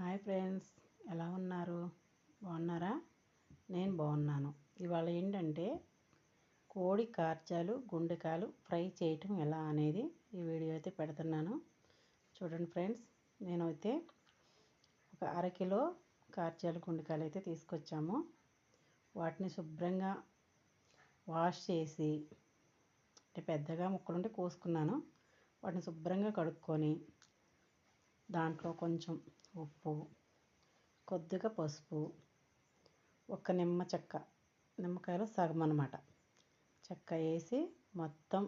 Hi friends ఎలా ఉన్నారు? బాగున్నారా? నేను బాగున్నాను. ఇవాళ ఏంటంటే కోడి కార్చాలు గుండెకాలు ఫ్రై చేయటం ఎలా అనేది ఈ వీడియో అయితే పెడుతున్నాను. చూడండి ఫ్రెండ్స్ నేనైతే ఒక అరకిలో కార్చాలు గుండెకాలు అయితే తీసుకొచ్చాము. వాటిని శుభ్రంగా వాష్ చేసి అంటే పెద్దగా ముక్కలుంటే కోసుకున్నాను. వాటిని శుభ్రంగా కడుక్కొని దాంట్లో కొంచెం ఉప్పు కొద్దిగా పసుపు ఒక నిమ్మ చెక్క నిమ్మకాయలో సగం అనమాట చెక్క వేసి మొత్తం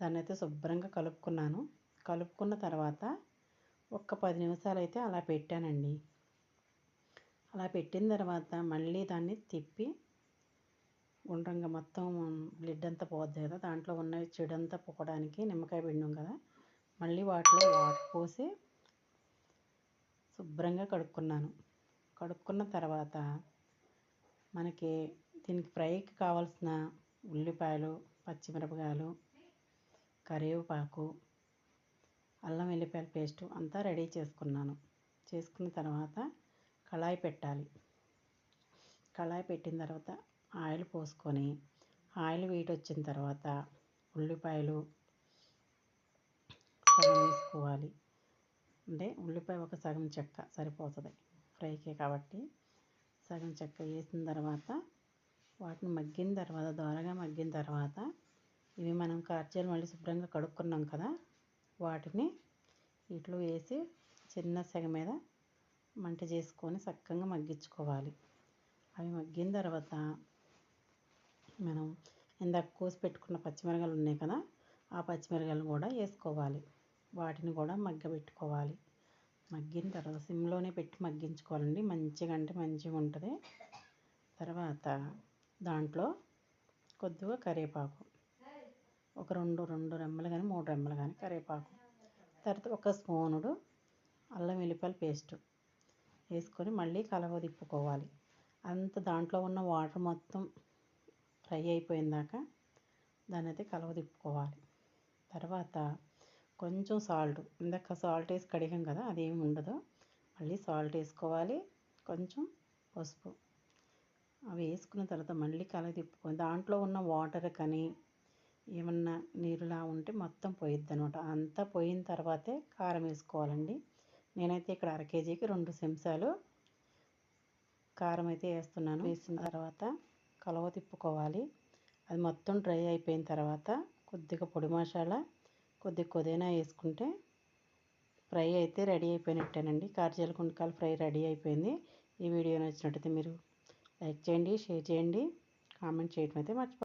దాన్ని అయితే శుభ్రంగా కలుపుకున్నాను. కలుపుకున్న తర్వాత ఒక పది నిమిషాలు అయితే అలా పెట్టానండి. అలా పెట్టిన తర్వాత మళ్ళీ దాన్ని తిప్పి గుండ్రంగా మొత్తం బ్లడ్ అంతా పోద్ది కదా దాంట్లో ఉన్న చెడంతా పోవడానికి నిమ్మకాయ పిండం కదా మళ్ళీ వాటిలో వాటర్ పోసి శుభ్రంగా కడుక్కున్నాను. కడుక్కున్న తర్వాత మనకి దీనికి ఫ్రైకి కావాల్సిన ఉల్లిపాయలు పచ్చిమిరపకాయలు కరివేపాకు అల్లం వెల్లిపాయల పేస్టు అంతా రెడీ చేసుకున్నాను. చేసుకున్న తర్వాత కళాయి పెట్టాలి. కళాయి పెట్టిన తర్వాత ఆయిల్ పోసుకొని ఆయిల్ వీటి వచ్చిన తర్వాత ఉల్లిపాయలు వేసుకోవాలి. అంటే ఉల్లిపాయ ఒక సగం చెక్క సరిపోతుంది ఫ్రైకే కాబట్టి సగం చెక్క వేసిన తర్వాత వాటిని మగ్గిన తర్వాత దోరగా మగ్గిన తర్వాత ఇవి మనం కార్చీలు మళ్ళీ శుభ్రంగా కడుక్కున్నాం కదా వాటిని వీటిలో వేసి చిన్న సెగ మీద మంట చేసుకొని చక్కగా మగ్గించుకోవాలి. అవి మగ్గిన తర్వాత మనం ఇందాక కోసి పెట్టుకున్న పచ్చిమిరకాయలు ఉన్నాయి కదా ఆ పచ్చిమిరకాయలు కూడా వేసుకోవాలి. వాటిని కూడా మగ్గబెట్టుకోవాలి. మగ్గిన తర్వాత సిమ్లోనే పెట్టి మగ్గించుకోవాలండి. మంచిగా అంటే మంచిగా ఉంటుంది. తర్వాత దాంట్లో కొద్దిగా కరివేపాకు. ఒక రెండు రెండు రెమ్మలు కానీ మూడు రెమ్మలు కానీ కరివేపాకు. తర్వాత ఒక స్పూనుడు అల్లం వెల్లిపాయల పేస్ట్ వేసుకొని మళ్ళీ కలవ తిప్పుకోవాలి. అంత దాంట్లో ఉన్న వాటర్ మొత్తం ఫ్రై అయిపోయిందాక దాన్ని అయితే కలవ తిప్పుకోవాలి. తర్వాత కొంచెం సాల్ట్ ఇందాక సాల్ట్ వేసి కడిగాం కదా అదేమి ఉండదు. మళ్ళీ సాల్ట్ వేసుకోవాలి కొంచెం పసుపు. అవి వేసుకున్న తర్వాత మళ్ళీ కల తిప్పుకొని దాంట్లో ఉన్న వాటర్ కానీ ఏమన్నా నీరులా ఉంటే మొత్తం పోయిద్ది అనమాట అంతా పోయిన తర్వాతే కారం వేసుకోవాలండి. నేనైతే ఇక్కడ అర కేజీకి రెండు చెంచాలు కారం అయితే వేస్తున్నాను. వేసిన తర్వాత కలవ తిప్పుకోవాలి. అది మొత్తం డ్రై అయిపోయిన తర్వాత కొద్దిగా పొడి మసాలా కొద్ది కొదైనా వేసుకుంటే ఫ్రై అయితే రెడీ అయిపోయినట్టేనండి. కార్జీల కుండకాలు ఫ్రై రెడీ అయిపోయింది. ఈ వీడియో నచ్చినట్టయితే మీరు లైక్ చేయండి షేర్ చేయండి. కామెంట్ చేయడం అయితే మర్చిపో